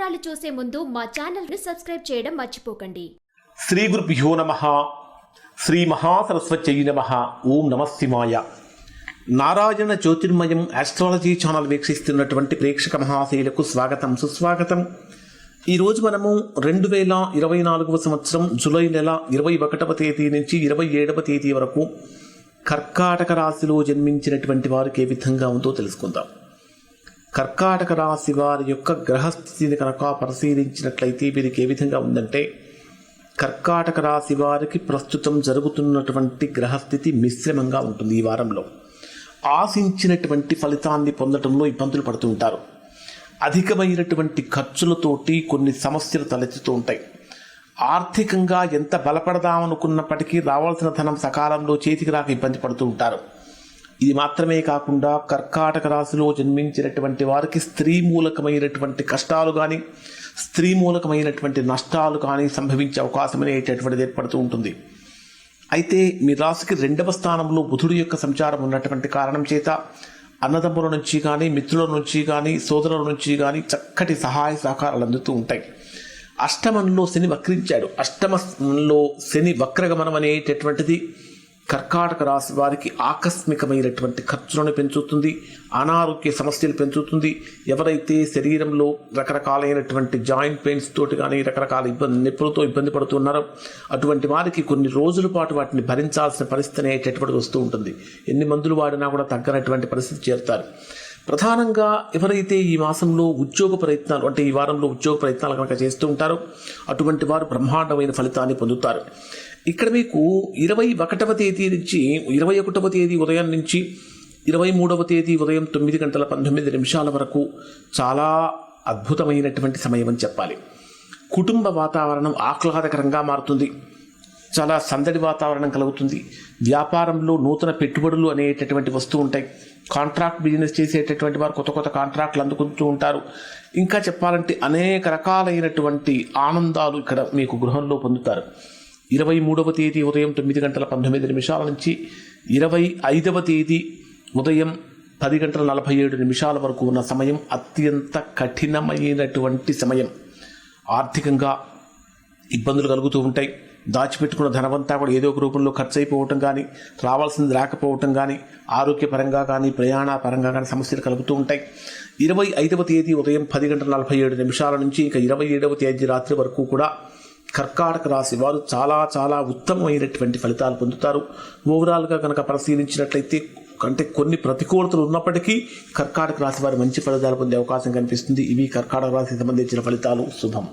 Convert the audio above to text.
వివరాలు చూసే ముందు మా ఛానల్ని సబ్స్క్రైబ్ చేయడం మర్చిపోకండి. శ్రీ గురుభ్యో నమ. శ్రీ మహాసరస్వత్యై నమ. ఓం నమ నారాయణ జ్యోతిర్మయం ఆస్ట్రాలజీ ఛానల్ వీక్షిస్తున్నటువంటి ప్రేక్షక మహాశైలకు స్వాగతం సుస్వాగతం. ఈరోజు మనము రెండు వేల ఇరవై నాలుగవ సంవత్సరం జూలై నెల ఇరవై ఒకటవ తేదీ నుంచి ఇరవై ఏడవ తేదీ వరకు కర్కాటక రాశిలో జన్మించినటువంటి వారికి ఏ విధంగా ఉందో తెలుసుకుందాం. కర్కాటక రాశి వారి యొక్క గ్రహస్థితిని కనుక పరిశీలించినట్లయితే వీరికి ఏ విధంగా ఉందంటే కర్కాటక రాశి వారికి ప్రస్తుతం జరుగుతున్నటువంటి గ్రహస్థితి మిశ్రమంగా ఉంటుంది ఈ వారంలో. ఆశించినటువంటి ఫలితాన్ని పొందడంలో ఇబ్బందులు పడుతూ ఉంటారు. అధికమైనటువంటి ఖర్చులతోటి కొన్ని సమస్యలు తలెత్తుతూ ఉంటాయి. ఆర్థికంగా ఎంత బలపడదామనుకున్నప్పటికీ రావాల్సిన ధనం సకాలంలో చేతికి రాక ఇబ్బంది పడుతూ ఉంటారు. ఇది మాత్రమే కాకుండా కర్కాటక రాశిలో జన్మించినటువంటి వారికి స్త్రీ మూలకమైనటువంటి కష్టాలు కానీ స్త్రీ మూలకమైనటువంటి నష్టాలు కానీ సంభవించే అవకాశం అనేటటువంటిది ఏర్పడుతూ ఉంటుంది. అయితే మీ రాశికి రెండవ స్థానంలో బుధుడు యొక్క సంచారం ఉన్నటువంటి కారణం చేత అన్నదమ్ముల నుంచి కానీ మిత్రుల నుంచి కానీ సోదరుల నుంచి కానీ చక్కటి సహాయ సహకారాలు అందుతూ ఉంటాయి. అష్టమంలో శని వక్రించాడు. అష్టమంలో శని వక్రగమనం అనేటటువంటిది కర్కాటక రాశి వారికి ఆకస్మికమైనటువంటి ఖర్చులను పెంచుతుంది అనారోగ్య సమస్యలు పెంచుతుంది. ఎవరైతే శరీరంలో రకరకాలైనటువంటి జాయింట్ పెయిన్స్ తోటి కానీ రకరకాల ఇబ్బంది నొప్పులతో ఇబ్బంది పడుతున్నారో అటువంటి వారికి కొన్ని రోజుల పాటు వాటిని భరించాల్సిన పరిస్థితి అనేటటువంటి వస్తూ ఉంటుంది. ఎన్ని మందులు వాడినా కూడా తగ్గనటువంటి పరిస్థితి చేరుతారు. ప్రధానంగా ఎవరైతే ఈ మాసంలో ఉద్యోగ ప్రయత్నాలు అంటే ఈ వారంలో ఉద్యోగ ప్రయత్నాలు కనుక చేస్తూ ఉంటారో అటువంటి వారు బ్రహ్మాండమైన ఫలితాన్ని పొందుతారు. ఇక్కడ మీకు ఇరవై ఒకటవ తేదీ నుంచి ఇరవై ఒకటవ తేదీ ఉదయం నుంచి ఇరవై మూడవ తేదీ ఉదయం తొమ్మిది గంటల పంతొమ్మిది నిమిషాల వరకు చాలా అద్భుతమైనటువంటి సమయం అని చెప్పాలి. కుటుంబ వాతావరణం ఆహ్లాదకరంగా మారుతుంది. చాలా సందడి వాతావరణం కలుగుతుంది. వ్యాపారంలో నూతన పెట్టుబడులు అనేటటువంటి వస్తూ ఉంటాయి. కాంట్రాక్ట్ బిజినెస్ చేసేటటువంటి వారు కొత్త కొత్త కాంట్రాక్ట్లు అందుకుంటూ ఉంటారు. ఇంకా చెప్పాలంటే అనేక రకాలైనటువంటి ఆనందాలు ఇక్కడ మీకు గృహంలో పొందుతారు. ఇరవై మూడవ తేదీ ఉదయం తొమ్మిది గంటల పంతొమ్మిది నిమిషాల నుంచి ఇరవై ఐదవ తేదీ ఉదయం పది గంటల నలభై ఏడు నిమిషాల వరకు ఉన్న సమయం అత్యంత కఠినమైనటువంటి సమయం. ఆర్థికంగా ఇబ్బందులు కలుగుతూ ఉంటాయి. దాచిపెట్టుకున్న ధనమంతా కూడా ఏదో ఒక రూపంలో ఖర్చు అయిపోవటం కానీ రావాల్సింది రాకపోవటం కానీ ఆరోగ్యపరంగా కానీ ప్రయాణ పరంగా కానీ సమస్యలు కలుగుతూ ఉంటాయి. ఇరవై ఐదవ తేదీ ఉదయం పది గంటల నలభై ఏడు నిమిషాల నుంచి ఇంకా ఇరవై ఏడవ తేదీ రాత్రి వరకు కూడా కర్కాటక రాశి వారు చాలా చాలా ఉత్తమమైనటువంటి ఫలితాలు పొందుతారు. ఓవరాల్గా కనుక పరిశీలించినట్లయితే అంటే కొన్ని ప్రతికూలతలు ఉన్నప్పటికీ కర్కాటక రాశి వారు మంచి ఫలితాలు పొందే అవకాశం కనిపిస్తుంది. ఇవి కర్కాటక రాశికి సంబంధించిన ఫలితాలు. శుభం.